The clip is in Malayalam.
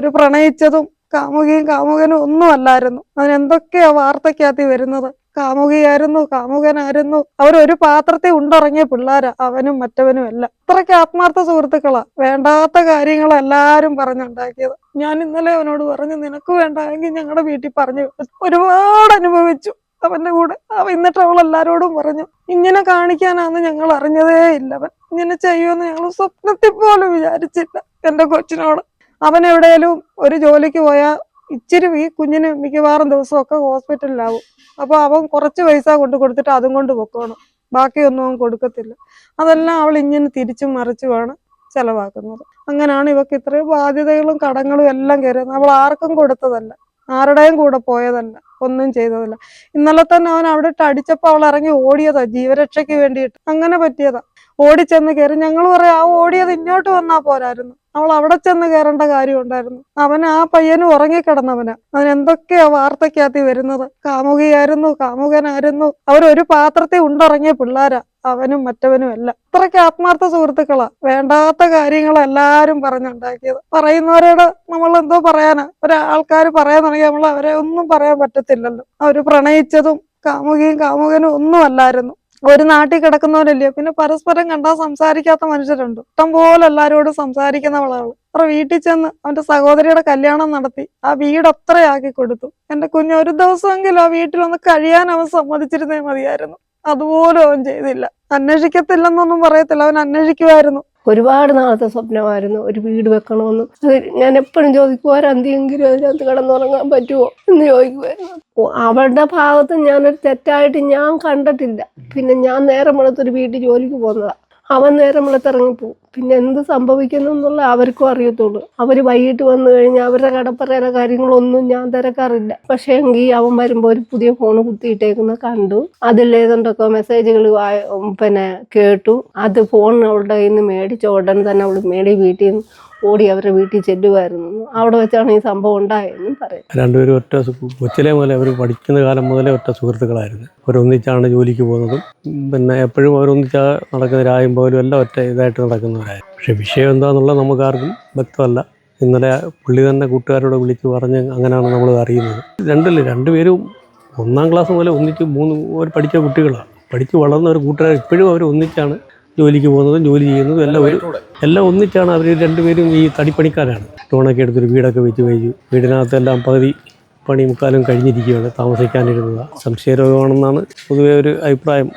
അവർ പ്രണയിച്ചതും കാമുകിയും കാമുകനും ഒന്നും അല്ലായിരുന്നു അതിനെന്തൊക്കെയാ വാർത്തക്കകത്ത് വരുന്നത്? കാമുകിയായിരുന്നു കാമുകനായിരുന്നു. അവരൊരു പാത്രത്തിൽ ഉണ്ടിറങ്ങിയ പിള്ളേരാ അവനും മറ്റവനും എല്ലാം. അത്രയ്ക്ക് ആത്മാർത്ഥ സുഹൃത്തുക്കളാ. വേണ്ടാത്ത കാര്യങ്ങൾ എല്ലാരും പറഞ്ഞുണ്ടാക്കിയത്. ഞാൻ ഇന്നലെ അവനോട് പറഞ്ഞു നിനക്ക് വേണ്ടായെങ്കിൽ ഞങ്ങളുടെ വീട്ടിൽ പറഞ്ഞു ഒരുപാട് അനുഭവിച്ചു അവന്റെ കൂടെ. അവ എന്നിട്ട് അവൾ എല്ലാരോടും പറഞ്ഞു ഇങ്ങനെ കാണിക്കാനാന്ന് ഞങ്ങൾ അറിഞ്ഞതേ ഇല്ല അവൻ ഇങ്ങനെ ചെയ്യുമെന്ന് ഞങ്ങൾ സ്വപ്നത്തിൽ പോലും വിചാരിച്ചില്ല. എന്റെ കൊച്ചിനോട് അവൻ എവിടെയെങ്കിലും ഒരു ജോലിക്ക് പോയാൽ ഇച്ചിരി ഈ കുഞ്ഞിന് മിക്കവാറും ദിവസമൊക്കെ ഹോസ്പിറ്റലിലാവും. അപ്പോൾ അവൻ കുറച്ച് പൈസ കൊണ്ട് കൊടുത്തിട്ട് അതും കൊണ്ട് പൊക്കോണം. ബാക്കിയൊന്നും അവൻ കൊടുക്കത്തില്ല. അതെല്ലാം അവൾ ഇങ്ങനെ തിരിച്ചും മറിച്ചുമാണ് ചിലവാക്കുന്നത്. അങ്ങനെയാണ് ഇവക്ക് ഇത്രയും ബാധ്യതകളും കടങ്ങളും എല്ലാം കയറുന്നത് അവൾ ആർക്കും കൊടുത്തതല്ല. ആരുടെയും കൂടെ പോയതല്ല. ഒന്നും ചെയ്തതല്ല. ഇന്നലെ തന്നെ അവൻ അവിടെ അടിച്ചപ്പോൾ അടിച്ചപ്പോ അവൾ ഇറങ്ങി ഓടിയതാ ജീവരക്ഷയ്ക്ക് വേണ്ടിയിട്ട്. അങ്ങനെ പറ്റിയതാ. ഓടി ചെന്ന് കയറി ഞങ്ങൾ പറയാം ആ ഓടിയത് ഇങ്ങോട്ട് വന്നാ പോരായിരുന്നു. അവൾ അവിടെ ചെന്ന് കയറേണ്ട കാര്യം ഉണ്ടായിരുന്നു. അവൻ ആ പയ്യനും ഉറങ്ങിക്കിടന്നവന്. അവൻ എന്തൊക്കെയാ വാർത്തക്കകത്ത് വരുന്നത്? കാമുകിയായിരുന്നു കാമുകനായിരുന്നു. അവരൊരു പാത്രത്തിൽ ഉണ്ടിറങ്ങിയ പിള്ളേരാ. അവനും മറ്റവനും എല്ലാം. അത്രയ്ക്ക് ആത്മാർത്ഥ സുഹൃത്തുക്കളാ. വേണ്ടാത്ത കാര്യങ്ങൾ എല്ലാരും പറഞ്ഞുണ്ടാക്കിയത്. പറയുന്നവരോട് നമ്മൾ എന്തോ പറയാനാ. ഒരാൾക്കാർ പറയാൻ തുടങ്ങി നമ്മൾ അവരെ ഒന്നും പറയാൻ പറ്റത്തില്ലല്ലോ അവർ പ്രണയിച്ചതും കാമുകിയും കാമുകനും ഒന്നും അല്ലായിരുന്നു ഒരു നാട്ടിൽ കിടക്കുന്നവരല്ലയോ പിന്നെ പരസ്പരം കണ്ടാൽ സംസാരിക്കാത്ത മനുഷ്യരുണ്ട്. ഇഷ്ടം പോലെ എല്ലാവരോടും സംസാരിക്കുന്നവളാണ് അത്ര വീട്ടിൽ ചെന്ന് അവന്റെ സഹോദരിയുടെ കല്യാണം നടത്തി ആ വീട് അത്രയാക്കി കൊടുത്തു. എന്റെ കുഞ്ഞ് ഒരു ദിവസമെങ്കിലും ആ വീട്ടിൽ ഒന്ന് കഴിയാൻ അവൻ സമ്മതിച്ചിരുന്നേ മതിയായിരുന്നു. അതുപോലും അവൻ ചെയ്തില്ല. അന്വേഷിക്കത്തില്ലെന്നൊന്നും പറയത്തില്ല. അവൻ അന്വേഷിക്കുമായിരുന്നു. ഒരുപാട് നാളത്തെ സ്വപ്നമായിരുന്നു. ഒരു വീട് വെക്കണമെന്ന്. അത് ഞാൻ എപ്പോഴും ചോദിക്കും ഒരന്തിയെങ്കിലും അതിനകത്ത് കിടന്നുറങ്ങാൻ പറ്റുമോ എന്ന് ചോദിക്കുമായിരുന്നു. അവളുടെ ഭാഗത്ത് ഞാനൊരു തെറ്റായിട്ട് ഞാൻ കണ്ടിട്ടില്ല. പിന്നെ ഞാൻ നേരം വെളുത്തൊരു വീട്ടിൽ ജോലിക്ക് പോകുന്നതാ. അവൻ നേരം വെളുത്തിറങ്ങിപ്പോവും പിന്നെ എന്ത് സംഭവിക്കുന്നു എന്നുള്ള അവർക്കും അറിയത്തുള്ളൂ. അവർ വൈകിട്ട് വന്നു കഴിഞ്ഞാൽ അവരുടെ കടപ്പറയിലെ കാര്യങ്ങളൊന്നും ഞാൻ തിരക്കാറില്ല. പക്ഷേ എങ്കിൽ അവൻ വരുമ്പോൾ ഒരു പുതിയ ഫോൺ കുത്തിയിട്ടേക്കുന്ന കണ്ടു. അതിലേതുണ്ടൊക്കെ മെസ്സേജുകൾ പിന്നെ കേട്ടു. അത് ഫോൺ അവളുടെ കയ്യിൽ നിന്ന് മേടിച്ച ഉടൻ തന്നെ അവൾ മേടി വീട്ടിൽ നിന്ന് ഓടി അവരുടെ വീട്ടിൽ ചെല്ലുമായിരുന്നു. അവിടെ വെച്ചാണ് ഈ സംഭവം ഉണ്ടായതെന്നും പറയും. രണ്ടുപേരും ഒറ്റ കൊച്ചിലെ മുതലേ അവർ പഠിക്കുന്ന കാലം മുതലേ ഒറ്റ സുഹൃത്തുക്കളായിരുന്നു. അവരൊന്നിച്ചാണ് ജോലിക്ക് പോകുന്നതും പിന്നെ എപ്പോഴും അവരൊന്നിച്ചാ നടക്കുന്ന രായും പോലും എല്ലാം ഒറ്റ ഇതായിട്ട് നടക്കുന്നവരായിരുന്നു. പക്ഷെ വിഷയം എന്താണെന്നുള്ളത് നമുക്കാർക്കും വ്യക്തമല്ല. ഇന്നലെ പുള്ളി തന്നെ കൂട്ടുകാരോട് വിളിച്ച് പറഞ്ഞ് അങ്ങനെയാണ് നമ്മൾ അറിയുന്നത്. രണ്ടല്ലേ രണ്ടുപേരും ഒന്നാം ക്ലാസ് മുതലേ ഒന്നിച്ച് മൂന്ന് ഒരു പഠിച്ച കുട്ടികളാണ്. പഠിച്ച് വളർന്ന ഒരു കൂട്ടുകാർ ഇപ്പോഴും അവർ ഒന്നിച്ചാണ് ജോലിക്ക് പോകുന്നതും ജോലി ചെയ്യുന്നതും എല്ലാം ഒരു എല്ലാം ഒന്നിച്ചാണ് അവർ രണ്ടുപേരും ഈ തടിപ്പണിക്കാരാണ്. ലോണൊക്കെ എടുത്തൊരു വീടൊക്കെ വെച്ച് കഴിഞ്ഞു. വീടിനകത്തെല്ലാം പകുതി പണി മുക്കാലും കഴിഞ്ഞിരിക്കുകയാണ് താമസിക്കാനിരുന്നത്. സംശയരോഗമാണെന്നാണ് പൊതുവേ ഒരു അഭിപ്രായം.